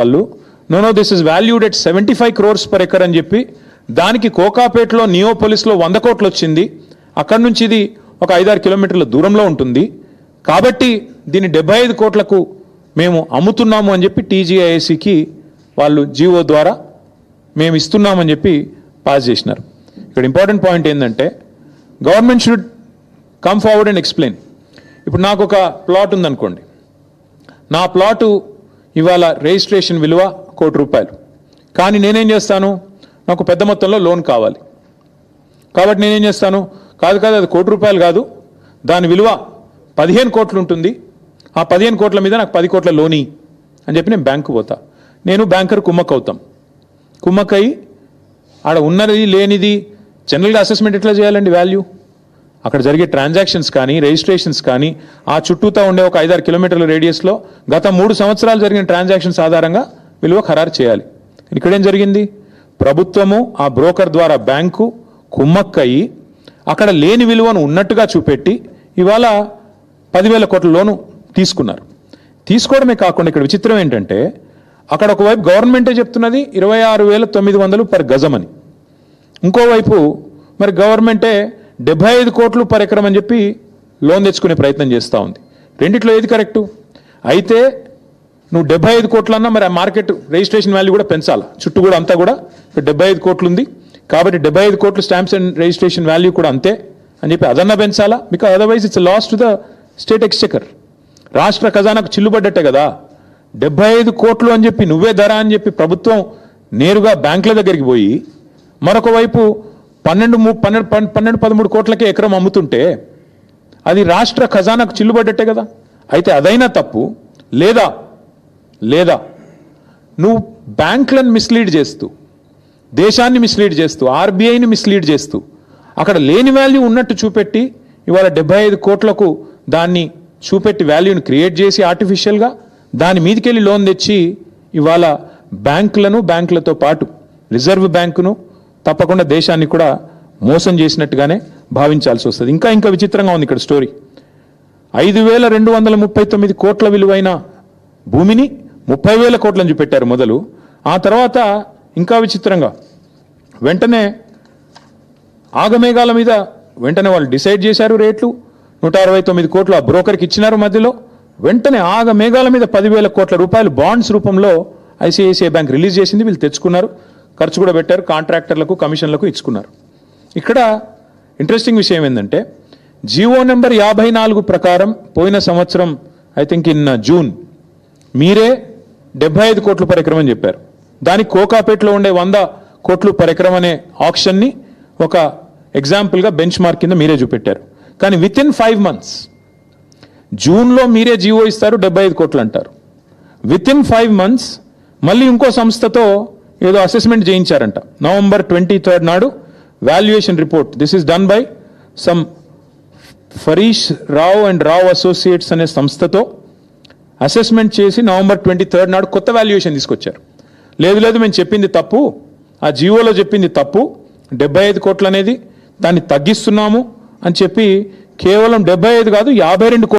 వాళ్ళు no no this is valued at seventy five crores per acre అని చెప్పి దానికి కోకాపేటలో నియోపోలిస్లో వంద కోట్లు వచ్చింది. అక్కడి నుంచి ఇది ఒక ఐదారు కిలోమీటర్ల దూరంలో ఉంటుంది. కాబట్టి దీన్ని డెబ్బై ఐదు కోట్లకు మేము అమ్ముతున్నాము అని చెప్పి టీజీఐఏసీకి వాళ్ళు జీవో ద్వారా మేము ఇస్తున్నామని చెప్పి పాస్ చేసినారు. ఇక్కడ ఇంపార్టెంట్ పాయింట్ ఏంటంటే government should come forward and explain. ఇప్పుడు నాకు ఒక ప్లాట్ ఉందనుకోండి. నా ప్లాటు ఇవాళ రిజిస్ట్రేషన్ విలువ కోటి రూపాయలు. కానీ నేనేం చేస్తాను? నాకు పెద్ద మొత్తంలో లోన్ కావాలి. కాబట్టి నేనేం చేస్తాను? కాదు కాదు అది కోటి రూపాయలు కాదు. దాని విలువ పదిహేను కోట్లు ఉంటుంది. ఆ పదిహేను కోట్ల మీద నాకు పది కోట్ల లోని అని చెప్పి నేను బ్యాంకు పోతా. నేను బ్యాంకర్ కుమ్మక్ అవుతాం కుమ్మక్కై ఆడ ఉన్నది లేనిది జనరల్గా అసెస్మెంట్ ఎట్లా చేయాలండి వాల్యూ అక్కడ జరిగే ట్రాన్సాక్షన్స్ కానీ రిజిస్ట్రేషన్స్ కానీ ఆ చుట్టూతా ఉండే ఒక ఐదారు కిలోమీటర్ల రేడియస్లో గత మూడు సంవత్సరాలు జరిగిన ట్రాన్సాక్షన్స్ ఆధారంగా విలువ ఖరారు చేయాలి. ఇక్కడేం జరిగింది? ప్రభుత్వము ఆ బ్రోకర్ ద్వారా బ్యాంకు కుమ్మక్కయి అక్కడ లేని విలువను ఉన్నట్టుగా చూపెట్టి ఇవాళ పదివేల కోట్ల లోను తీసుకున్నారు. తీసుకోవడమే కాకుండా ఇక్కడ విచిత్రం ఏంటంటే అక్కడ ఒకవైపు గవర్నమెంటే చెప్తున్నది ఇరవై ఆరు వేల తొమ్మిది వందలు పర్ గజమని. ఇంకోవైపు మరి గవర్నమెంటే డెబ్బై ఐదు కోట్లు పర్ ఎకరం అని చెప్పి లోన్ తెచ్చుకునే ప్రయత్నం చేస్తూ ఉంది. రెండిట్లో ఏది కరెక్టు? అయితే నువ్వు డెబ్బై ఐదు కోట్లన్నా మరి ఆ మార్కెట్ రిజిస్ట్రేషన్ వాల్యూ కూడా పెంచాలి? చుట్టూ కూడా అంతా కూడా డెబ్బై ఐదు కోట్లు ఉంది కాబట్టి డెబ్బై ఐదు కోట్లు స్టాంప్స్ అండ్ రిజిస్ట్రేషన్ వాల్యూ కూడా అంతే అని చెప్పి అదన్నా పెంచాలా? Because otherwise it's loss to the state exchequer రాష్ట్ర ఖజానాకు చిల్లుబడ్డట్టే కదా. డెబ్బై ఐదు కోట్లు అని చెప్పి నువ్వే ధర అని చెప్పి ప్రభుత్వం నేరుగా బ్యాంకుల దగ్గరికి పోయి మరొక వైపు పన్నెండు పన్నెండు పన్నెండు పదమూడు కోట్లకే ఎకరం అమ్ముతుంటే అది రాష్ట్ర ఖజానాకు చిల్లుబడ్డట్టే కదా? అయితే అదైనా తప్పు. లేదా లేదా. నువ్వు బ్యాంకులను మిస్లీడ్ చేస్తూ దేశాన్ని మిస్లీడ్ చేస్తూ ఆర్బీఐని మిస్లీడ్ చేస్తూ అక్కడ లేని వాల్యూ ఉన్నట్టు చూపెట్టి ఇవాళ డెబ్బై ఐదు కోట్లకు దాన్ని చూపెట్టి వాల్యూని క్రియేట్ చేసి ఆర్టిఫిషియల్గా దాని మీదకెళ్ళి లోన్ తెచ్చి ఇవాళ బ్యాంకులను బ్యాంకులతో పాటు రిజర్వ్ బ్యాంకును తప్పకుండా దేశాన్ని కూడా మోసం చేసినట్టుగానే భావించాల్సి వస్తుంది. ఇంకా ఇంకా విచిత్రంగా ఉంది ఇక్కడ స్టోరీ. ఐదు వేల రెండు వందల ముప్పై తొమ్మిది కోట్ల విలువైన భూమిని ముప్పై వేల కోట్లని చూపెట్టారు మొదలు. ఆ తర్వాత ఇంకా విచిత్రంగా వెంటనే ఆగమేఘాల మీద వెంటనే వాళ్ళు డిసైడ్ చేశారు రేట్లు. నూట అరవై తొమ్మిది కోట్లు ఆ బ్రోకర్కి ఇచ్చినారు మధ్యలో. వెంటనే ఆగమేఘాల మీద పదివేల కోట్ల రూపాయలు బాండ్స్ రూపంలో ఐసిఐసిఐ బ్యాంక్ రిలీజ్ చేసింది వీళ్ళు తెచ్చుకున్నారు. ఖర్చు కూడా పెట్టారు కాంట్రాక్టర్లకు కమిషన్లకు ఇచ్చుకున్నారు. ఇక్కడ ఇంట్రెస్టింగ్ విషయం ఏంటంటే జీవో నెంబర్ యాభై నాలుగు ప్రకారం పోయిన సంవత్సరం ఐ థింక్ ఇన్ జూన్ మీరే డెబ్బై ఐదు కోట్లు పరికరం అని చెప్పారు. దానికి కోకాపేటలో ఉండే వంద కోట్లు పరికరం అనే ఆప్షన్ని ఒక ఎగ్జాంపుల్గా బెంచ్ మార్క్ కింద మీరే చూపెట్టారు. కానీ విత్ ఇన్ ఫైవ్ మంత్స్ జూన్లో మీరే జీవో ఇస్తారు డెబ్బై ఐదు కోట్లు అంటారు. విత్ ఇన్ ఫైవ్ మంత్స్ మళ్ళీ ఇంకో సంస్థతో ఏదో అసెస్మెంట్ చేయించారంట. నవంబర్ ట్వంటీ థర్డ్ నాడు valuation report this is done by some Farish Rao and Rao associates అనే సంస్థతో అసెస్మెంట్ చేసి నవంబర్ ట్వంటీ థర్డ్ నాడు కొత్త వాల్యుయేషన్ తీసుకొచ్చారు. లేదు లేదు మేము చెప్పింది తప్పు. ఆ జీవోలో చెప్పింది తప్పు. డెబ్బై ఐదు కోట్లు అనేది దాన్ని తగ్గిస్తున్నాము అని చెప్పి కేవలం డెబ్బై ఐదు కాదు యాభై రెండు కోట్లు